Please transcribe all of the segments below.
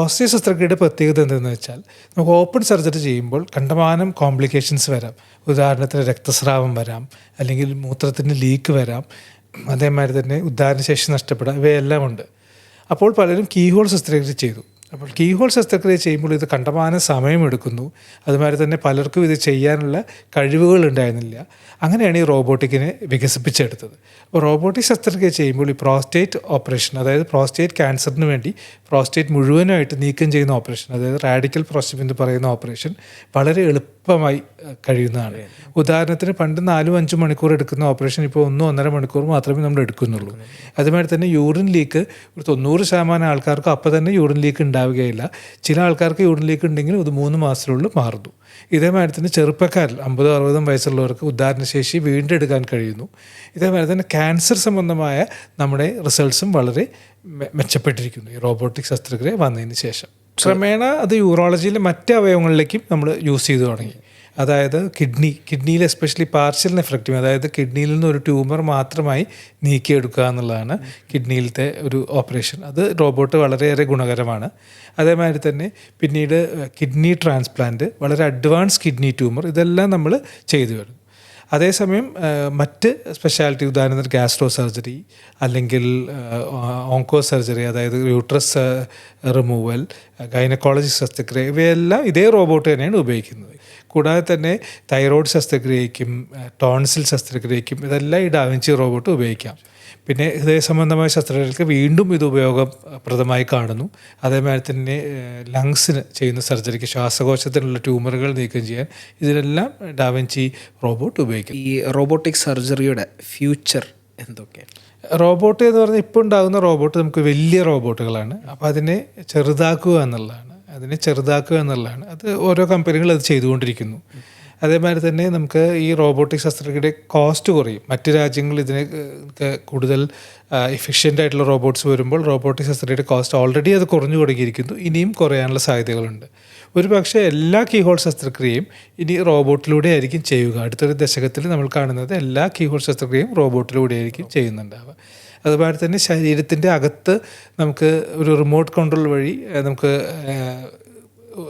Osteo ശസ്ത്രക്രിയയുടെ പ്രത്യേകത എന്തെന്ന് വെച്ചാൽ നമുക്ക് ഓപ്പൺ സർജറി ചെയ്യുമ്പോൾ കണ്ടമാനം കോംപ്ലിക്കേഷൻസ് വരാം. ഉദാഹരണത്തിന് രക്തസ്രാവം വരാം അല്ലെങ്കിൽ മൂത്രത്തിന് ലീക്ക് വരാം അതേമാതിരി തന്നെ ഉദാഹരണശേഷി നഷ്ടപ്പെടാം ഇവയെല്ലാം ഉണ്ട്. അപ്പോൾ പലരും കീഹോൾ ശസ്ത്രക്രിയ ചെയ്തു. അപ്പോൾ കീഹോൾ ശസ്ത്രക്രിയ ചെയ്യുമ്പോൾ ഇത് കണ്ടമാനം സമയമെടുക്കുന്നു. അതുമാതിരി തന്നെ പലർക്കും ഇത് ചെയ്യാനുള്ള കഴിവുകൾ ഉണ്ടായിരുന്നില്ല. അങ്ങനെയാണ് ഈ റോബോട്ടിക്കിനെ വികസിപ്പിച്ചെടുത്തത്. അപ്പോൾ റോബോട്ടിക് ശസ്ത്രക്രിയ ചെയ്യുമ്പോൾ ഈ പ്രോസ്റ്റേറ്റ് ഓപ്പറേഷൻ അതായത് പ്രോസ്റ്റേറ്റ് ക്യാൻസറിന് വേണ്ടി പ്രോസ്റ്റേറ്റ് മുഴുവനായിട്ട് നീക്കം ചെയ്യുന്ന ഓപ്പറേഷൻ അതായത് റാഡിക്കൽ പ്രോസ്റ്റേറ്റ് എന്ന് പറയുന്ന ഓപ്പറേഷൻ വളരെ എളുപ്പമായി കഴിയുന്നതാണ്. ഉദാഹരണത്തിന് പണ്ട് നാലും അഞ്ചും മണിക്കൂർ എടുക്കുന്ന ഓപ്പറേഷൻ ഇപ്പോൾ ഒന്നോ ഒന്നര മണിക്കൂർ മാത്രമേ നമ്മൾ എടുക്കുന്നുള്ളൂ. അതുമാതിരി തന്നെ യൂറിൻ ലീക്ക് ഒരു തൊണ്ണൂറ് ശതമാനം ആൾക്കാർക്ക് അപ്പോൾ തന്നെ യൂറിൻ ലീക്ക് ഉണ്ടാവുകയില്ല. ചില ആൾക്കാർക്ക് യൂറിൻ ലീക്ക് ഉണ്ടെങ്കിൽ ഇത് മൂന്ന് മാസത്തിനുള്ളിൽ മാറുന്നു. ഇതേമാതിരി തന്നെ ചെറുപ്പക്കാരിൽ അമ്പതോ അറുപതും വയസ്സുള്ളവർക്ക് ഉദാഹരണശേഷി വീണ്ടെടുക്കാൻ കഴിയുന്നു. ഇതേമാതിരി തന്നെ ക്യാൻസർ സംബന്ധമായ നമ്മുടെ റിസൾട്ട്സും വളരെ മെച്ചപ്പെട്ടിരിക്കുന്നു. ഈ റോബോട്ടിക് ശസ്ത്രക്രിയ വന്നതിന് ശേഷം. ക്രമേണ അത് യൂറോളജിയിലെ മറ്റ് അവയവങ്ങളിലേക്കും നമ്മൾ യൂസ് ചെയ്തു തുടങ്ങി. അതായത് കിഡ്നി കിഡ്നിയിൽ എസ്പെഷ്യലി പാർഷ്യൽ നെഫ്രക്റ്റീവ് അതായത് കിഡ്നിയിൽ നിന്ന് ഒരു ട്യൂമർ മാത്രമായി നീക്കിയെടുക്കുക എന്നുള്ളതാണ് കിഡ്നിയിലത്തെ ഒരു ഓപ്പറേഷൻ അത് റോബോട്ട് വളരെയേറെ ഗുണകരമാണ്. അതേമാതിരി തന്നെ പിന്നീട് കിഡ്നി ട്രാൻസ്പ്ലാന്റ് വളരെ അഡ്വാൻസ് കിഡ്നി ട്യൂമർ ഇതെല്ലാം നമ്മൾ ചെയ്തു വരുന്നു അതേസമയം മറ്റ് സ്പെഷ്യാലിറ്റി ഉദാഹരണത്തിന് ഗാസ്ട്രോ സർജറി അല്ലെങ്കിൽ ഓങ്കോ സർജറി അതായത് യൂട്രസ് റിമൂവൽ ഗൈനക്കോളജി ശസ്ത്രക്രിയ ഇവയെല്ലാം ഇതേ റോബോട്ട് തന്നെയാണ് ഉപയോഗിക്കുന്നത്. കൂടാതെ തന്നെ തൈറോയ്ഡ് ശസ്ത്രക്രിയയ്ക്കും ടോൺസിൽ ശസ്ത്രക്രിയയ്ക്കും ഇതെല്ലാം ഈ ഡാവിഞ്ചി റോബോട്ട് ഉപയോഗിക്കാം. പിന്നെ ഹൃദയ സംബന്ധമായ ശസ്ത്രക്രിയകൾക്ക് വീണ്ടും ഇത് ഉപയോഗപ്രദമായി കാണുന്നു. അതേമാതിരി തന്നെ ലങ്സിന് ചെയ്യുന്ന സർജറിക്ക് ശ്വാസകോശത്തിനുള്ള ട്യൂമറുകൾ നീക്കം ചെയ്യാൻ ഇതിനെല്ലാം ഡാവിഞ്ചി റോബോട്ട് ഉപയോഗിക്കും. ഈ റോബോട്ടിക് സർജറിയുടെ ഫ്യൂച്ചർ എന്തൊക്കെയാണ് റോബോട്ട് എന്ന് പറഞ്ഞാൽ ഇപ്പോൾ ഉണ്ടാകുന്ന റോബോട്ട് നമുക്ക് വലിയ റോബോട്ടുകളാണ്. അപ്പോൾ അതിനെ ചെറുതാക്കുക എന്നുള്ളതാണ്. അതിനെ ചെറുതാക്കുക എന്നുള്ളതാണ്. അത് ഓരോ കമ്പനികൾ അത് ചെയ്തുകൊണ്ടിരിക്കുന്നു. അതേമാതിരി തന്നെ നമുക്ക് ഈ റോബോട്ടിക് ശസ്ത്രക്രിയയുടെ കോസ്റ്റ് കുറയും. മറ്റ് രാജ്യങ്ങൾ ഇതിന് കൂടുതൽ എഫിഷ്യന്റ് ആയിട്ടുള്ള റോബോട്ട്സ് വരുമ്പോൾ റോബോട്ടിക് ശസ്ത്രക്രിയയുടെ കോസ്റ്റ് ഓൾറെഡി അത് കുറഞ്ഞു തുടങ്ങിയിരിക്കുന്നു. ഇനിയും കുറയാനുള്ള സാധ്യതകളുണ്ട്. ഒരു പക്ഷേ എല്ലാ കീഹോൾ ശസ്ത്രക്രിയയും ഇനി റോബോട്ടിലൂടെ ആയിരിക്കും ചെയ്യുക. അടുത്തൊരു ദശകത്തിൽ നമ്മൾ കാണുന്നത് എല്ലാ കീഹോൾ ശസ്ത്രക്രിയയും റോബോട്ടിലൂടെ ആയിരിക്കും ചെയ്യുന്നുണ്ടാവുക. അതുപോലെ തന്നെ ശരീരത്തിന്റെ അകത്ത് നമുക്ക് ഒരു റിമോട്ട് കൺട്രോൾ വഴി നമുക്ക്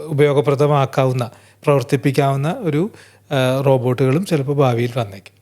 ഉപയോഗപ്രദമാക്കാവുന്ന പ്രവർത്തിപ്പിക്കാവുന്ന ഒരു റോബോട്ടുകളും ചിലപ്പോൾ ഭാവിയിൽ വന്നേക്കും.